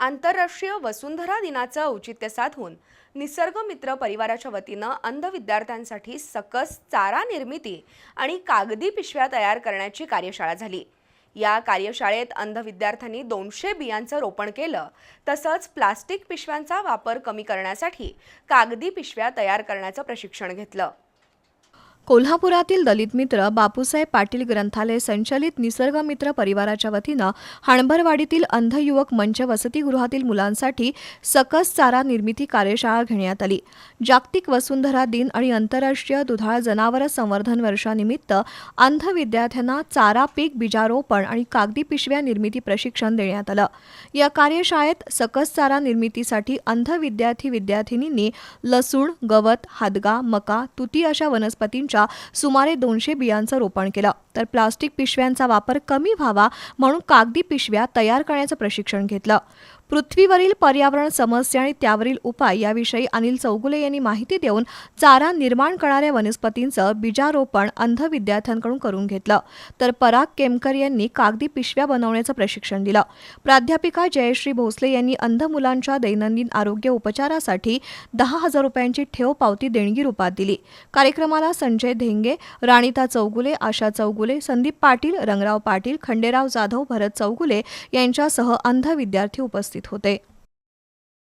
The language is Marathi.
आंतरराष्ट्रीय वसुंधरा दिनाचं औचित्य साधून निसर्गमित्र परिवाराच्या वतीनं अंध विद्यार्थ्यांसाठी सकस चारा निर्मिती आणि कागदी पिशव्या तयार करण्याची कार्यशाळा झाली. या कार्यशाळेत अंध विद्यार्थ्यांनी दोनशे बियांचं रोपण केलं. तसंच प्लास्टिक पिशव्यांचा वापर कमी करण्यासाठी कागदी पिशव्या तयार करण्याचं प्रशिक्षण घेतलं. कोल्हापुरातील दलित मित्र बापूसाहेब पाटील ग्रंथालय संचलित निसर्ग मित्र परिवाराच्या वतीनं हाणभरवाडीतील अंध युवक मंच वसतिगृहातील मुलांसाठी सकस चारा निर्मिती कार्यशाळा घेण्यात आली. जागतिक वसुंधरा दिन आणि आंतरराष्ट्रीय दुधाळ जनावर संवर्धन वर्षानिमित्त अंध विद्यार्थ्यांना चारा पीक बीजारोपण आणि कागदी पिशव्या निर्मिती प्रशिक्षण देण्यात आलं. या कार्यशाळेत सकस चारा निर्मितीसाठी अंध विद्यार्थी विद्यार्थिनींनी लसूण गवत हादगा मका तुती अशा वनस्पतींच्या सुमारे दोनशे बियांचं रोपण केलं. तर प्लास्टिक पिशव्यांचा वापर कमी व्हावा म्हणून कागदी पिशव्या तयार करण्याचं प्रशिक्षण घेतलं. पृथ्वीवरील पर्यावरण समस्या आणि त्यावरील उपाय याविषयी अनिल चौगुले यांनी माहिती देऊन चारा निर्माण करणाऱ्या वनस्पतींचं बीजारोपण अंध विद्यार्थ्यांकडून करून घेतलं. तर पराग केमकर यांनी कागदी पिशव्या बनवण्याचं प्रशिक्षण दिलं. प्राध्यापिका जयश्री भोसले यांनी अंध मुलांच्या दैनंदिन आरोग्य उपचारासाठी दहा हजार रुपयांची ठेव पावती देणगी रूपात दिली. कार्यक्रमाला संजय धेंगे राणिता चौगुले आशा चौगुले संदीप पाटील रंगराव पाटील खंडेराव जाधव भरत चौगुले यांच्यासह अंध विद्यार्थी उपस्थित होते.